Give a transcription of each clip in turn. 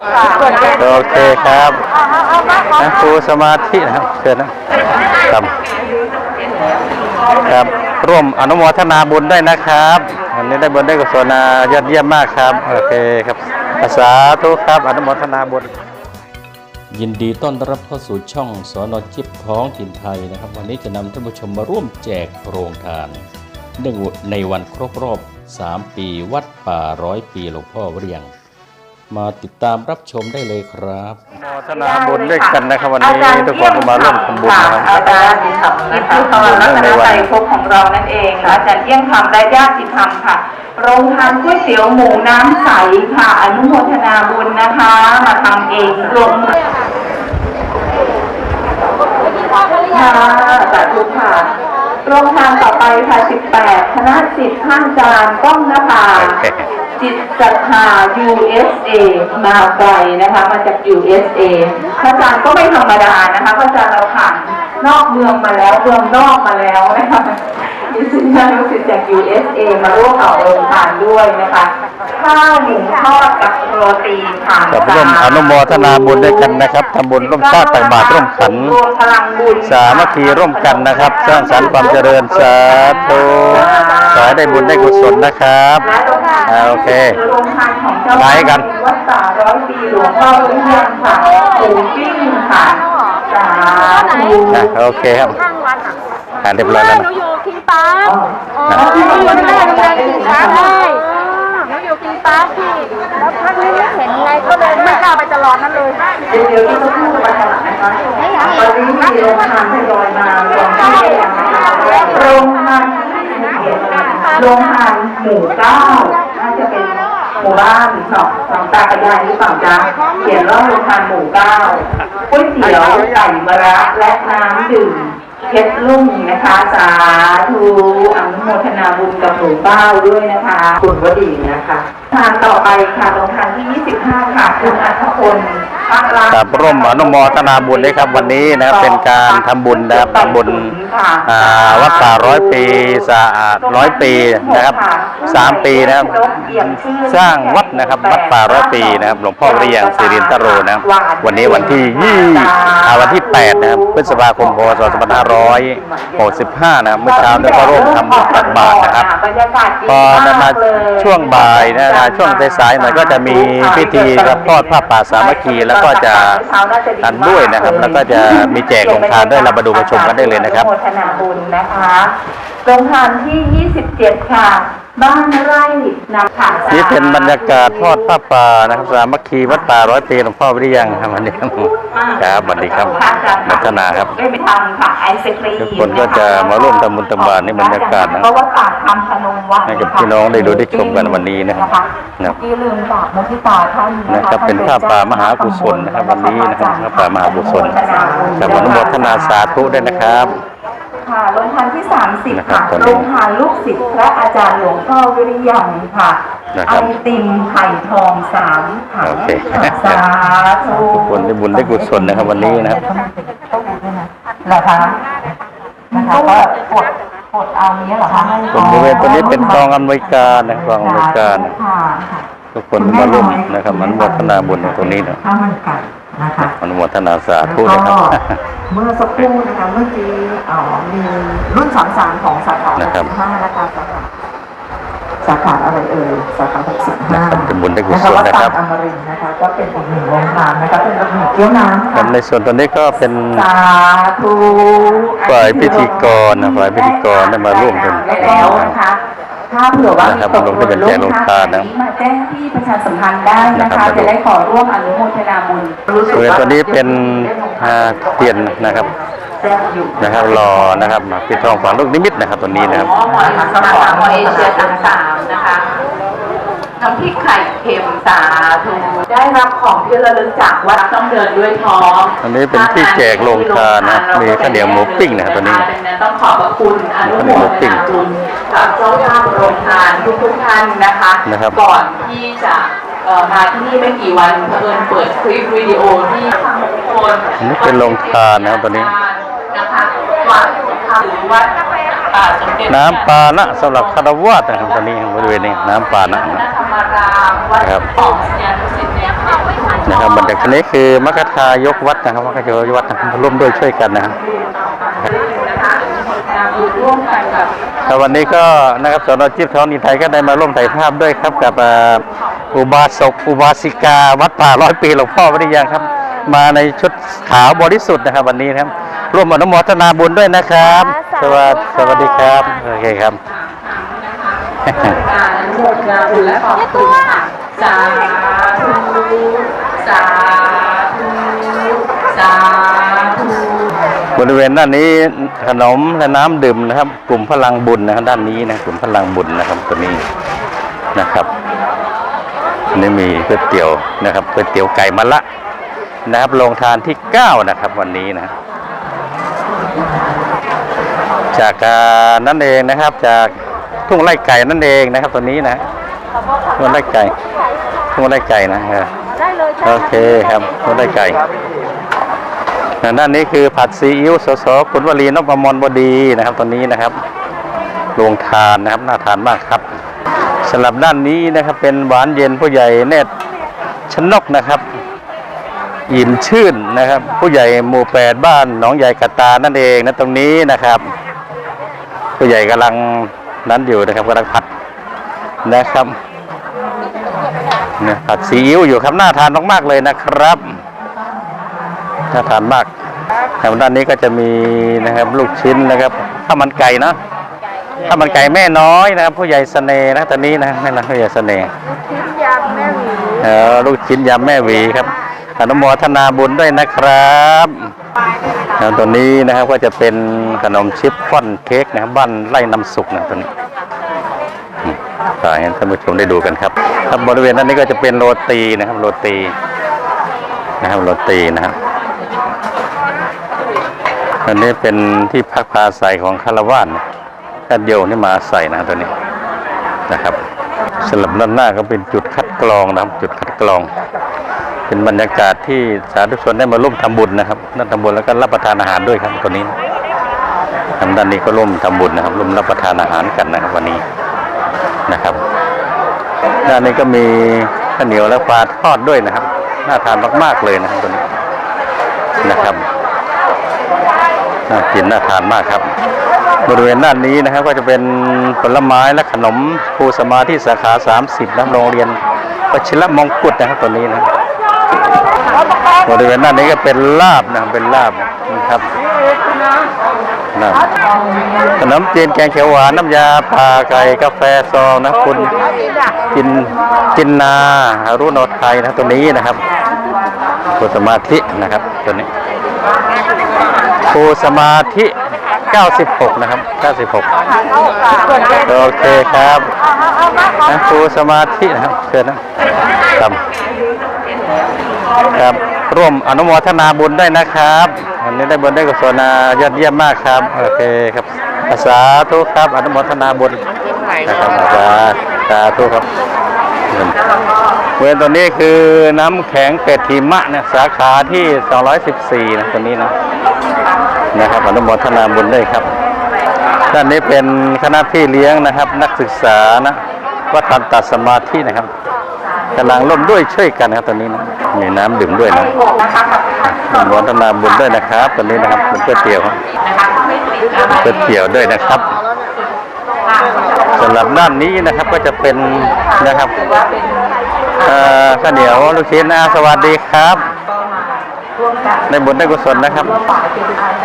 โอเคครับนะครูสมาธินะครับเชิญนะครับครับ ร่วมอนุโมทนาบุญได้นะครับ อันนี้ได้บุญได้กุศลยอดเยี่ยมมากครับ โอเคครับสาธุครับ อนุโมทนาบุญ ยินดีต้อนรับเข้าสู่ช่องสอนอจิบท้องถิ่นไทยนะครับ วันนี้จะนำท่านผู้ชมมาร่วมแจกโรงทานเนื่งในวันครบรอบ 3 ปีวัดป่าร้อยปีหลวงพ่อเรียง มาติดตามรับชมได้เลยครับอนุโมทนาบุญด้วยกันนะครับวันนี้ทุกคนก็มาร่วมทำบุญนะครับอาจารย์ขับอิทธิพรรัตนใจภพของเรานั่นเองนะอาจารย์เยี่ยงคำและญาติธรรมค่ะโรงทานก๋วยเตี๋ยวหมูน้ำใสค่ะ อนุโมทนาบุญนะคะ มาทำเองรวมมือค่ะสาธุค่ะโรงทานต่อไปค่ะ 18 คณะสิทธิ์ท่านอาจารย์ก้องนภา จิตศรัทธา USA มาไกลนะคะมาจาก USA พระอาจารย์ก็ไม่ธรรมดานะคะพระอาจารย์เราผ่านนอกเมืองมาแล้วเมืองนอกมาแล้วนะคะมีสินค้าลูกศิษย์จาก USA มาร่วมเอาโรงทานด้วยนะคะข้าวหมูทอดกับโรตีผ่านกับร่วมอนุโมทนาบุญด้วยกันนะครับทำบุญร่วมชาติตักบาตรร่วมขันรวมพลังบุญสามัคคีร่วมกันนะครับ สร้างสรรค์ความเจริญสาธุขอให้ได้บุญได้กุศลนะครับ และโรงทานอ่าโอเคโรงทานของเจ้าไปกัน วัดป่าร้อยปีหลวงพ่อรุ่งเรืองค่ะหมูปิ้งค่ะสาธุอะโอเคครับอ่านเรียบร้อยแล้วหนะ นูอยู่คิงปาร์คอ๋ออ๋อหนูอยู่ที่โรงเรียนคิงปาร์คใช่หนูอยู่คิงปาร์คพี่ แล้วพักนี้ไม่เห็นไงก็เลยไม่กล้าไปตลอดนั้นเลยเดี๋ยวเดี๋ยวที่เขาพูดมาตลาดนะคะตอนนี้มีโรงทานทยอยมาโรงทานโรงทานโรงทานหมู่เก้าน่า จะเป็นหมู่บ้านสองสองตากระยายหรือเปล่าจ๊ะเขียนว่าโรงทานหมู่เก้าก๋วยเตี๋ยวไก่มะระและน้ำดื่มเพชรลุ่งนะคะ สาธุอนุโมทนาบุญกับหมู่เก้าด้วยนะคะ คุณวดีนะคะทานต่อไปค่ะโรงทานที่ 25 ค่ะคุณอัธพลพักรักครับร่วมอนุโมทนาบุญด้วยครับวันนี้นะครับเป็นการทำบุญนะครับทำบุญอ่าวัดป่าร้อยปีสะอาดร้อยปีนะครับสามปีนะครับ สร้างวัดนะครับวัดป่าร้อยปีนะครับหลวงพ่อเรียงสิรินทโรนะครับวันนี้วันที่ยี่อ่าวันที่แปดนะครับพฤษภาคมพศสองพันห้าร้อยหกสิบห้านะครับเมื่อเช้าได้ก็ร่วมทำบุญตักบาตรนะครับบรรยากาศดีพอมากมาเลยช่วงบ่ายนะนะช่วงสายๆหน่อยก็จะมีพิธีรับทอดผ้าป่าสามัคคีแล้วก็จะทันด้วยนะครับ แล้วก็จะมีแจกโรงทานด้วยเรามาดูมาชมกันได้เลยนะครับอนุโมทนาบุญนะคะโรงทานที่ 27 ค่ะ บ้านไร่นำขาสานี่เป็นบรรยากาศทอดผ้าป่านะครับสามัคคีวัดป่าร้อยปีหลวงพ่อวิริยังครับวันนี้ครับครับสวัสดีครับมัทนาครับได้ไปทำค่ะไอศครีมทุกคนก็จะมาร่วมทำบุญตักบาตรในบรรยากาศนะเพราะว่าป่าทำพนมวัดให้กับพี่น้องได้ดูได้ชมกันวันนี้นะครับนะครับที่ลืมฝากมุทิตาท่านนะครับเป็นผ้าป่ามหากุศลนะครับวันนี้นะครับผ้าป่ามหากุศลกับอนุโมทนาสาธุด้วยนะครับ ค่ะโรงทานที่30นะครับค่ะตอนนี้โรงทานลูกศิษย์พระอาจารย์หลวงพ่อวิริยังค่ะนะคไอรับติมไข่ทองสามถังโอเคสาธุทุกคนได้บุญได้กุศลนะครับวันนี้นะครับ เหรอคะนะคะก็กดกดเอาเนี้ยเหรอคะตรงบริเวณตรงนี้เป็นกองอำนวยการนะกองอำนวยการค่ะค่ะ ทุกคนมาร่วมนะครับอนุโมทนาบุญในตรงนี้นะ ข้าวมันไก่ นะคะอนุโมทนาสาธุแล้วนะคก็รับเมื่อสักครู่นะคะเมื่อกี้เอ่อมีรุ่นสามสามของสาขานะครับ65นะคะสาขาสาขาอะไรเอ่ยสาขา65นะครับเป็นบุญได้กุศลวัดนะครับป่าอมรินทร์นะคะ ก็เป็นอีกหนึ่งโรงทานนะคะเป็นระเบียบเกี๊ยวน้ำครัค่ะบในส่วนตรงนี้ก็เป็นสาธุฝ่ายพิธีกรนะฝ่ายพิธีกรได้มาร่วมกันแล้วนะคะ ถ้าเผื่อว่านะครับมีตกลงทะเบียนแจกโรงทานนะมาแจ้งที่ประชาสัมพันธ์ได้นะนะครัคะบจะได้ขอร่วมอนุโมทนาบุญรู้สึกบริเวณว่าตัวนี้เป็นอ่าเทียนนะครับแจ้งอยู่นะครับรอนะครับมาปิดทองฝังลูกนิมิตนะครับตัวนี้นะครับหมอนะคะสาขาเอเชียต่างๆนะคะ น้ำพริกไข่เค็มสาธุได้รับของที่ระลึกจากวัดต้องเดินด้วยท้องอันนี้เป็นที่แจกโรงทานนะมีข้าวเหนียวหมูปิ้งนะครับตัวนี้ต้องขอบพระคุณอนุโมทนาบุญกับเจ้าภาพโรงทานทุกๆท่านนะคะนะครับก่อนที่จะเอ่อมาที่นี่ไม่กี่วันเพิ่นเปิดคลิปวิดีโอที่ทางทุกคนอันนี้เป็นโรงทานนะครับตัวนี้นะคะ วัดหรือวัดอ่าสมเด็จน้ำปานะสำหรับคารวะนะครับตอนนี้บริเวณนี้น้ำปานะนะธรรมรามวัดครับของศิษยานุศิษย์เนี่ยนะอันนี้คือมัคคทายกวัดนะครับมัคคทายกวัดนะครับร่วมด้วยช่วยกันนะครับร่วมกันกับแต่วันนี้ก็นะครับสนจิตท้องนินไทยก็ได้มาร่วมถ่ายภาพด้วยครับกับอ่าอุบาสกอุบาสิกาวัดป่าร้อยปีหลวงพ่อวิริยังครับ มาในชุดขาวบริสุทธิ์นะครับ วันนี้นะครับ ร่วมอนุโมทนาบุญด้วยนะครับ สวัสดีสวัสดีครับโอเคครับการอนุโมทนาบุญและขอบคุณค่ะสาธุสาธุสาธุบริเวณด้านนี้ขนมและน้ำดื่มนะครับ กลุ่มพลังบุญนะครับด้านนี้นะกลุ่มพลังบุญนะครับตัวนี้นะครับอันนี่มีก๋วยเตี๋ยวนะครับก๋วยเตี๋ยวไก่มะละ นะครับโรงทานที่ 9 นะครับวันนี้นะครับจากอ่านั่นเองนะครับ จากทุ่งไร่ไก่นั่นเองนะครับตัวนี้นะทุ่งไร่ไก่ทุ่งไร่ไก่นะเออได้เลยใช่โอเคครับทุ่งไร่ไก่ด้านนี้คือผัดซีอิ๊วสสขุนวลีนพมรบดีนะครับตอนนี้นะครับโรงทานนะครับน่าทานมากครับสำหรับด้านนี้นะครับเป็นหวานเย็นผู้ใหญ่เนตรชนกนะครับ อิ่มชื่นนะครับ ผู้ใหญ่หมู่แปดบ้านหนองใหญ่กะตานั่นเองนะตรงนี้นะครับ ผู้ใหญ่กำลังนั้นอยู่นะครับกำลังผัดนะครับเนี่ยผัดซีอิ๊วอยู่ครับน่าทานมากๆเลยนะครับน่าทานมากทางด้านนี้ก็จะมีนะครับลูกชิ้นนะครับข้าวมันไก่เนอะข้าวมันไก่แม่น้อยนะครับ ผู้ใหญ่เสน่ห์นะตอนนี้นะนี่นะผู้ใหญ่เสน่ห์ชิ้นยำแม่หวีเออลูกชิ้นยำแม่หวีครับ อนุโมทนาบุญด้วยนะครับแล้วตัวนี้นะครับก็จะเป็นขนมชิปฟ่อนเค้กนะครับบ้านไร่น้ำสุกนะตัวนี้อืมก็ให้ท่านผู้ชมได้ดูกันครับครับบริเวณด้านนี้ก็จะเป็นโรตีนะครับ โรตีนะครับโรตีนะครับอันนี้เป็นที่พักพาอาศัยของคารวานญาติโยมที่มาอาศัยนะตัวนี้นะครับสลับด้านหน้าก็เป็นจุดคัดกรองนะครับ จุดคัดกรอง เป็นบรรยากาศที่สาธุชนได้มาร่วมทำบุญนะครับนั่งทำบุญแล้วก็รับประทานอาหารด้วยครับตัวนี้ทางด้านนี้ก็ร่วมทำบุญนะครับร่วมรับประทานอาหารกันนะครับวันนี้นะครับด้านนี้ก็มีข้าวเหนียวและปลาทอดด้วยนะครับ น่าทานมาก ๆเลยนะครับตัวนี้นะครับน่ากินน่าทานมากครับ บริเวณด้านนี้นะครับก็จะเป็นผลไม้และขนมครูสมาที่สาขา 30นะโรงเรียนวชิรมงกุฎนะครับตัวนี้นะ บริเวณด้านนี้ก็เป็นลาบนะเป็นลาบนะครับลาบขนมจีนแกงเขียวหวานน้ำยาปลาไก่กาแฟซองนะคุณจินจินนารุโนไทยนะตัวนี้นะครับครูสมาธินะครับตัวนี้ครูสมาธิ 96 นะครับ 96 โอเคครับนะครูสมาธินะครับเชิญนะครับ ครับ ร่วมอนุโมทนาบุญด้วยนะครับวันนี้ได้บุญได้กุศลนายอดเยี่ยมมากครับ โอเคครับสาธุครับ อนุโมทนาบุญนะครับสาสาธุครับเวรตัวนี้คือน้ำแข็งเป็ดหิมะเนี่ยสาขาที่ 214 นะตัวนี้นะนะครับอนุโมทนาบุญด้วยครับด้านนี้เป็นคณะพี่เลี้ยงนะครับ นักศึกษานะวัดทันตสมาธินะครับ กำลังร่วมด้วยช่วยกันนะครับตอนนี้นะมีน้ำดื่มด้วยนะอนุโมทนาบุญด้วยนะครับ ตอนนี้นะครับเป็นก๋วยเตี๋ยวครับก๋วยเตี๋ยวด้วยนะครับสำหรับด้านนี้นะครับก็จะเป็นนะครับข้าวเหนียวลูกชิ้นนะสวัสดีครับในบุญได้กุศลนะครับ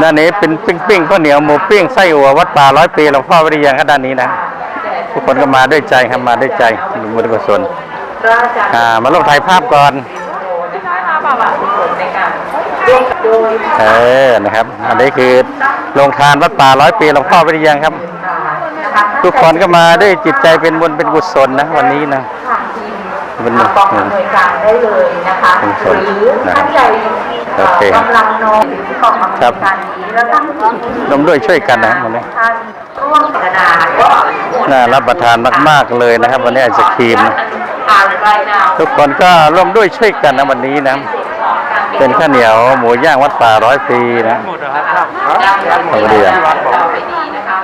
ด้านนี้เป็นปิ้งปิ้งข้าวเหนียวหมูปิ้งไส้อัววัดป่าร้อยปีหลวงพ่อวิริยังครับด้านนี้นะทุกคนก็มาด้วยใจครับมาด้วยใจบุญได้กุศล อ่ามาลงถ่ายภาพก่อนเออนะครับ อันนี้คือโรงทานวัดป่าร้อยปีหลวงพ่อวิริยังครับ ทุกคนก็มาด้วยจิตใจเป็นบุญเป็นกุศลนะวันนี้นะเป็นกองอำนวยการได้เลยนะคะเป็นคหนรือท่านใหญ่โอเคกำลังน้อยที่กองอำนวยการนี้แล้วท่านที่ร่วมด้วยช่วยกันนะวันนี้ท่านร่วมกระดาษก็น่ารับประทานมาก ๆเลยนะครับ วันนี้ไอศครีม นะอ่านรายนามทุกคนก็ร่วมด้วยช่วยกันนะวันนี้นะ เป็นข้าวเหนียวหมูย่างวัดป่าร้อยปีนะได้เลยเอาดีอะต่อไปดีนะคะ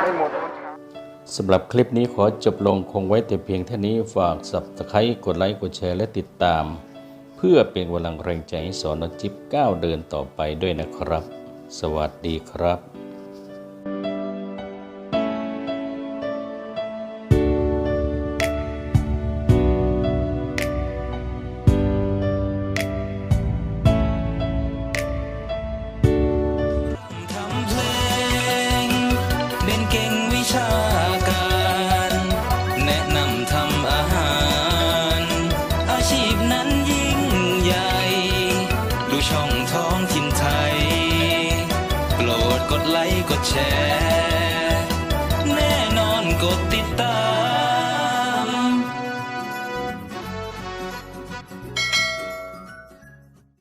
สำหรับคลิปนี้ขอจบลงคงไว้แต่เพียงเท่านี้ฝาก subscribe กดไลค์กดแชร์และติดตาม เพื่อเป็นกำลังแรงใจให้สอนอจิ๊บก้าวเดินต่อไปด้วยนะครับ สวัสดีครับ tell.